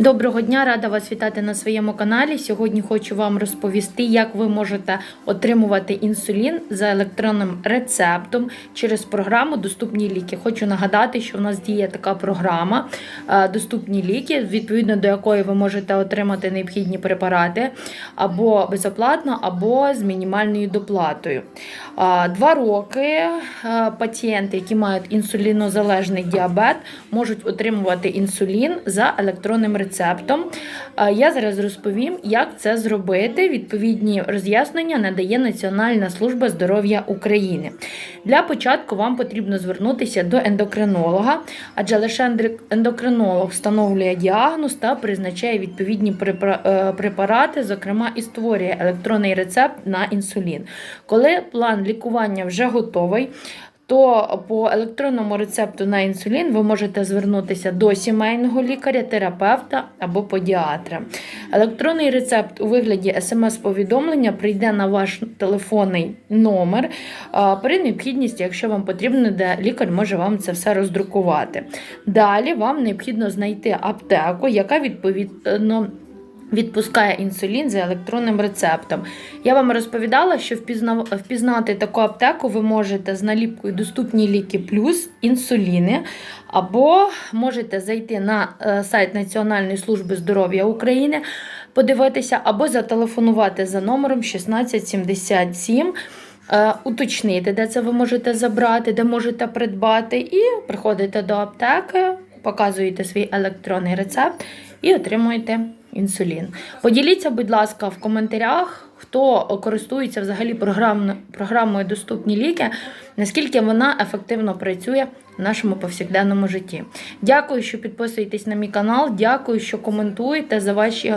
Доброго дня, рада вас вітати на своєму каналі. Сьогодні хочу вам розповісти, як ви можете отримувати інсулін за електронним рецептом через програму Доступні ліки. Хочу нагадати, що в нас діє така програма е, Доступні ліки, відповідно до якої ви можете отримати необхідні препарати або безоплатно, або з мінімальною доплатою. Два роки пацієнти, які мають інсулінозалежний діабет, можуть отримувати інсулін за електронним рецептом. Я зараз розповім, як це зробити. Відповідні роз'яснення надає Національна служба здоров'я України. Для початку вам потрібно звернутися до ендокринолога, адже лише ендокринолог встановлює діагноз та призначає відповідні е, препарати, зокрема і створює електронний рецепт на інсулін. Коли план лікування вже готовий, то по електронному рецепту на інсулін ви можете звернутися до сімейного лікаря, терапевта або подіатра. Електронний рецепт у вигляді смс-повідомлення прийде на ваш телефонний номер при необхідності, якщо вам потрібно, де лікар може вам це все роздрукувати. Далі вам необхідно знайти аптеку, яка відповідно. Відпускає інсулін за електронним рецептом. Я вам розповідала, що впізна... впізнати таку аптеку ви можете з наліпкою Доступні ліки плюс інсуліни, або можете зайти на е, сайт Національної служби здоров'я України, подивитися, або зателефонувати за номером 1677. е, Уточнити, де це ви можете забрати, де можете придбати, і приходите до аптеки, показуєте свій електронний рецепт і отримуєте інсулін. Поділіться, будь ласка, в коментарях, хто користується взагалі програм- програмою Доступні ліки, наскільки вона ефективно працює в нашому повсякденному житті. Дякую, що підписуєтесь на мій канал. Дякую, що коментуєте за ваші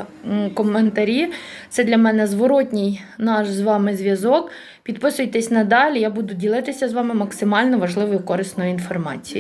коментарі. Це для мене зворотній наш з вами зв'язок. Підписуйтесь надалі, я буду ділитися з вами максимально важливою корисною інформацією.